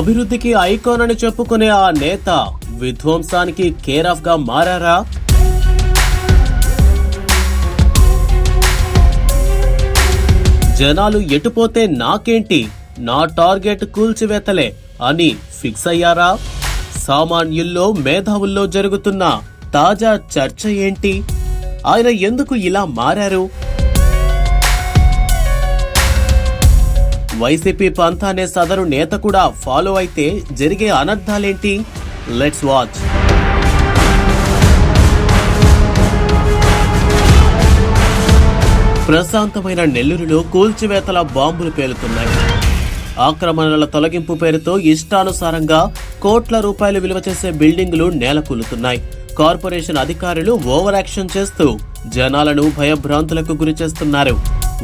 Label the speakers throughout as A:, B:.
A: అభివృద్ధికి ఐకాన్ అని చెప్పుకునే ఆ నేత విధ్వంసానికి కేరాఫ్గా మారారా? జనాలు ఎటుపోతే నాకేంటి? నా టార్గెట్ కూల్చివేతలే అని ఫిక్స్ అయ్యారా? సామాన్యుల్లో మేధావుల్లో జరుగుతున్న తాజా చర్చ ఏంటి? ఆయన ఎందుకు ఇలా మారారు? వైసీపీ పంథానే సదరు నేత కూడా ఫాలో అయితే జరిగే అనర్థాలేంటి? లెట్స్ వాచ్ ప్రశాంతమైన నెల్లూరులో కూల్చివేతల బాంబులు పేలుతున్నాయి. ఆక్రమణల తొలగింపు పేరుతో ఇష్టానుసారంగా కోట్ల రూపాయలు విలువ చేసే బిల్డింగులు నేలకూలుతున్నాయి. కార్పొరేషన్ అధికారులు ఓవర్ యాక్షన్ చేస్తూ జనాలను భయభ్రాంతులకు గురి చేస్తున్నారు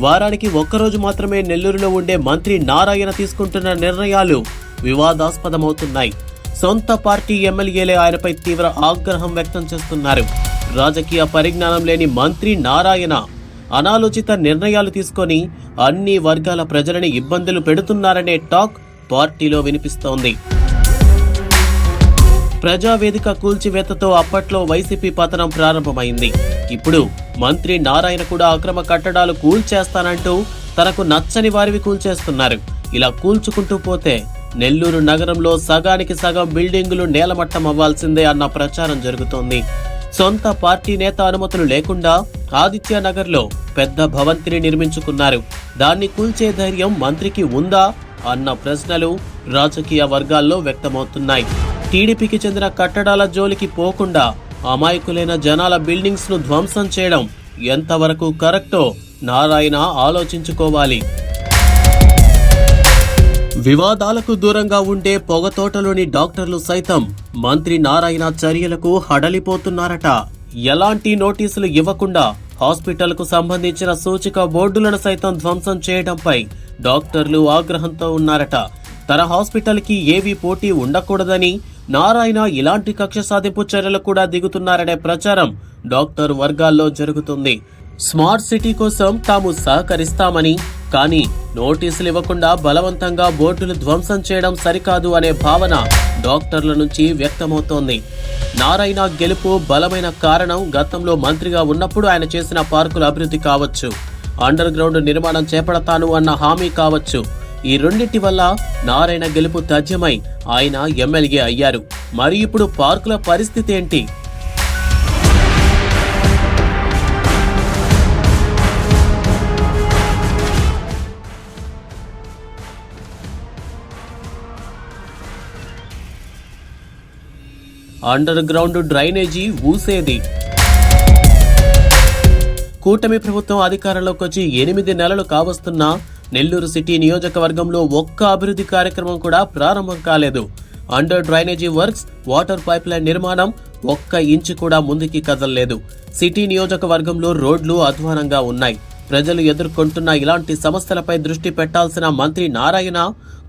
A: వారానికి ఒక్కరోజు మాత్రమే నెల్లూరులో ఉండే మంత్రి నారాయణ తీసుకుంటున్న నిర్ణయాలు వివాదాస్పదమవుతున్నాయి. సొంత పార్టీ ఎమ్మెల్యేలే ఆయనపై తీవ్ర ఆగ్రహం వ్యక్తం చేస్తున్నారు. రాజకీయ పరిజ్ఞానం లేని మంత్రి నారాయణ అనాలోచిత నిర్ణయాలు తీసుకొని అన్ని వర్గాల ప్రజలని ఇబ్బందులు పెడుతున్నారనే టాక్ పార్టీలో వినిపిస్తోంది. ప్రజావేదిక కూల్చివేతతో అప్పట్లో వైసీపీ పతనం ప్రారంభమైంది. ఇప్పుడు మంత్రి నారాయణ కూడా అక్రమ కట్టడాలు కూల్చేస్తానంటూ తనకు నచ్చని వారివి కూల్చేస్తున్నారు. ఇలా కూల్చుకుంటూ పోతే నెల్లూరు నగరంలో సగానికి సగం బిల్డింగులు నేలమట్టం అవ్వాల్సిందే అన్న ప్రచారం జరుగుతోంది. సొంత పార్టీ నేత అనుమతులు లేకుండా ఆదిత్యనగర్లో పెద్ద భవంతిని నిర్మించుకున్నారు. దాన్ని కూల్చే ధైర్యం మంత్రికి ఉందా అన్న ప్రశ్నలు రాజకీయ వర్గాల్లో వ్యక్తమవుతున్నాయి. టీడీపీకి చెందిన కట్టడాల జోలికి పోకుండా అమాయకులైన జనాల బిల్డింగ్స్ను ధ్వంసం చేయడం ఎంతవరకు కరెక్టో నారాయణ ఆలోచించుకోవాలి. వివాదాలకు దూరంగా ఉండే పొగతోటలోని డాక్టర్లు సైతం మంత్రి నారాయణ చర్యలకు హడలిపోతున్నారట. ఎలాంటి నోటీసులు ఇవ్వకుండా హాస్పిటల్కు సంబంధించిన సూచిక బోర్డులను సైతం ధ్వంసం చేయడంపై డాక్టర్లు ఆగ్రహంతో ఉన్నారట. తన హాస్పిటల్కి ఏవీ పోటీ ఉండకూడదని నారాయణ ఇలాంటి కక్ష సాధింపు చర్యలు కూడా దిగుతున్నారనే ప్రచారం డాక్టర్ వర్గాల్లో జరుగుతుంది. స్మార్ట్ సిటీ కోసం తాము సహకరిస్తామని కానీ నోటీసులు ఇవ్వకుండా బలవంతంగా బోర్డులు ధ్వంసం చేయడం సరికాదు అనే భావన డాక్టర్ల నుంచి వ్యక్తమవుతోంది. నారాయణ గెలుపు బలమైన కారణం గతంలో మంత్రిగా ఉన్నప్పుడు ఆయన చేసిన పార్కుల అభివృద్ధి కావచ్చు అండర్ గ్రౌండ్ నిర్మాణం చేపడతాను అన్న హామీ కావచ్చు. ఈ రెండింటి వల్ల నారాయణ గెలుపు తథ్యమై ఆయన ఎమ్మెల్యే అయ్యారు. మరి ఇప్పుడు పార్కుల పరిస్థితి ఏంటి? అండర్ గ్రౌండ్ డ్రైనేజీ ఊసేది. కూటమి ప్రభుత్వం అధికారంలోకి వచ్చి ఎనిమిది నెలలు కావస్తున్నా నెల్లూరు సిటీ నియోజకవర్గంలో ఒక్క అభివృద్ధి కార్యక్రమం కూడా ప్రారంభం కాలేదు. Under drainage works water pipe line నిర్మాణం ఒక్క ఇంచు కూడా ముందుకి కదలలేదు. సిటీ నియోజకవర్గంలో రోడ్లు అధ్వానంగా ఉన్నాయి. ప్రజలు ఎదుర్కొంటున్న ఇలాంటి సమస్యలపై దృష్టి పెట్టాల్సిన మంత్రి నారాయణ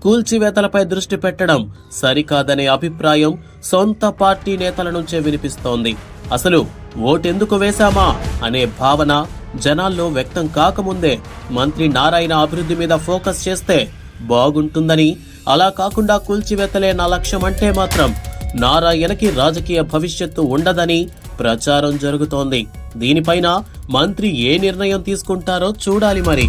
A: కూల్చివేతలపై దృష్టి పెట్టడం సరికాదనే అభిప్రాయం సొంత పార్టీ నేతల నుంచే వినిపిస్తోంది. అసలు ఓటెందుకు వేశామా అనే భావన జనాల్లో వ్యక్తం కాకముందే మంత్రి నారాయణ అభివృద్ధి మీద ఫోకస్ చేస్తే బాగుంటుందని. అలా కాకుండా కూల్చివేతలే నా లక్ష్యం అంటే మాత్రం నారాయణకి రాజకీయ భవిష్యత్తు ఉండదని ప్రచారం జరుగుతోంది. దీనిపైన మంత్రి ఏ నిర్ణయం తీసుకుంటారో చూడాలి మరి.